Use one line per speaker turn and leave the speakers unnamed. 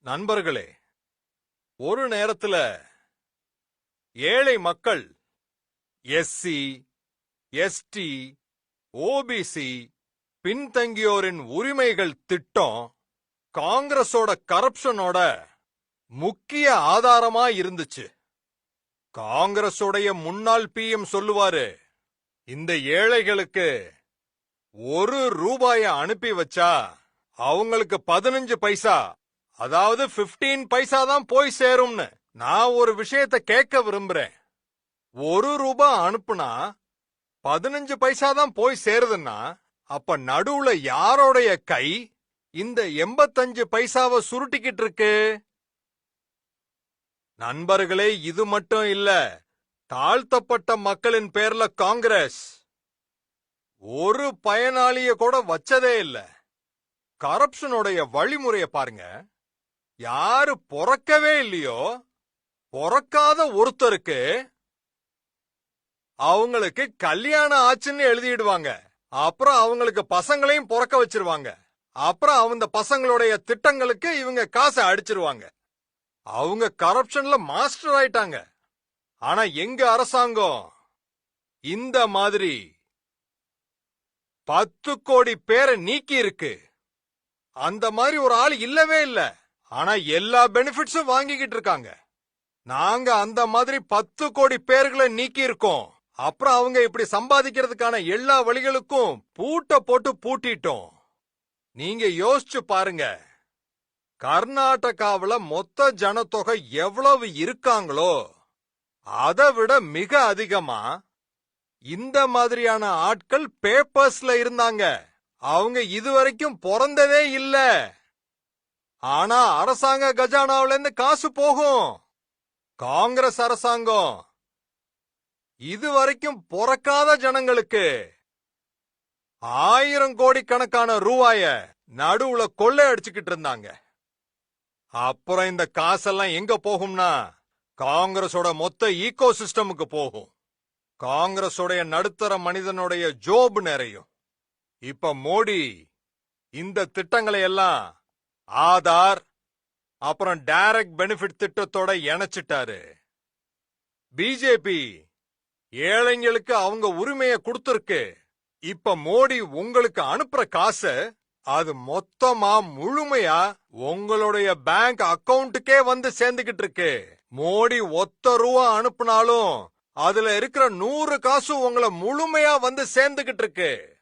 நண்பர்களே ஒரு நேரத்துல ஏழை மக்கள் எஸ்சி எஸ்டி ஓபிசி பின்தங்கியோரின் உரிமைகள் திட்டம் காங்கிரஸோட கரப்ஷனோட முக்கிய ஆதாரமா இருந்துச்சு. காங்கிரஸோடைய முன்னாள் பிஎம் சொல்லுவாரு இந்த ஏழைகளுக்கு ஒரு ரூபாய அனுப்பி வச்சா அவங்களுக்கு பதினஞ்சு பைசா அதாவது 15 பைசா தான் போய் சேரும்னு. நான் ஒரு விஷயத்த கேட்க விரும்புறேன். ஒரு ரூபாய் அனுப்புனா பதினஞ்சு பைசா தான் போய் சேருதுன்னா அப்ப நடுவுல யாரோடைய கை இந்த எண்பத்தஞ்சு பைசாவை சுருட்டிக்கிட்டு இருக்கு? நண்பர்களே இது மட்டும் இல்ல. தாழ்த்தப்பட்ட மக்களின் பேர்ல காங்கிரஸ். ஒரு பயனாளிய கூட வச்சதே இல்ல. கரப்ஷனுடைய வழிமுறைய பாருங்க. யாரு பொறக்கவே இல்லையோ பொறக்காத ஒருத்தருக்கு அவங்களுக்கு கல்யாணம் ஆச்சுன்னு எழுதிடுவாங்க. அப்புறம் அவங்களுக்கு பசங்களையும் பொறக்க வச்சிருவாங்க. அப்புறம் அவங்க பசங்களுடைய திட்டங்களுக்கு இவங்க காசை அடிச்சிருவாங்க. அவங்க கரப்ஷன்ல மாஸ்டர் ஆயிட்டாங்க. ஆனா எங்க அரசாங்கம் இந்த மாதிரி பத்து கோடி பேரை நீக்கி இருக்கு அந்த மாதிரி ஒரு ஆள் இல்லவே இல்ல. ஆனா எல்லா பெனிஃபிட்ஸும் வாங்கிக்கிட்டு இருக்காங்க. நாங்க அந்த மாதிரி பத்து கோடி பேர்களை நீக்கி இருக்கோம். அப்புறம் அவங்க இப்படி சம்பாதிக்கிறதுக்கான எல்லா வழிகளுக்கும் பூட்ட போட்டு பூட்டிட்டோம். நீங்க யோசிச்சு பாருங்க. கர்நாடகாவுல மொத்த ஜனத்தொகை எவ்வளவு இருக்காங்களோ அதை விட மிக அதிகமா இந்த மாதிரியான ஆட்கள் பேப்பர்ஸ்ல இருந்தாங்க. அவங்க இதுவரைக்கும் பிறந்ததே இல்ல. ஆனா அரசாங்க கஜானாவுல இருந்து காசு போகும். காங்கிரஸ் அரசாங்கம். இதுவரைக்கும் பிறக்காத ஜனங்களுக்கு ஆயிரம் கோடி கணக்கான ரூபாய நடுவுல கொள்ளை அடிச்சுக்கிட்டு இருந்தாங்க. அப்புறம் இந்த காசெல்லாம் எங்க போகும்னா காங்கிரஸோட மொத்த ஈகோ சிஸ்டமுக்கு போகும். காங்கிரஸோடைய நடுத்தர மனிதனுடைய ஜோப் நிறையும். இப்ப மோடி இந்த திட்டங்களை எல்லாம் ஆதார் அப்புறம் டைரக்ட் பெனிஃபிட் திட்டத்தோட இணைச்சிட்டாரு. பிஜேபி ஏழைங்களுக்கு அவங்க உரிமைய கொடுத்திருக்கு. இப்ப மோடி உங்களுக்கு அனுப்புற காசு அது மொத்தமா முழுமையா உங்களுடைய பேங்க் அக்கவுண்ட்டுக்கே வந்து சேர்ந்துகிட்டு இருக்கு. மோடி ஒத்த ரூபா அனுப்புனாலும் அதுல இருக்கிற நூறு காசு உங்களை முழுமையா வந்து சேர்ந்துகிட்டு இருக்கு.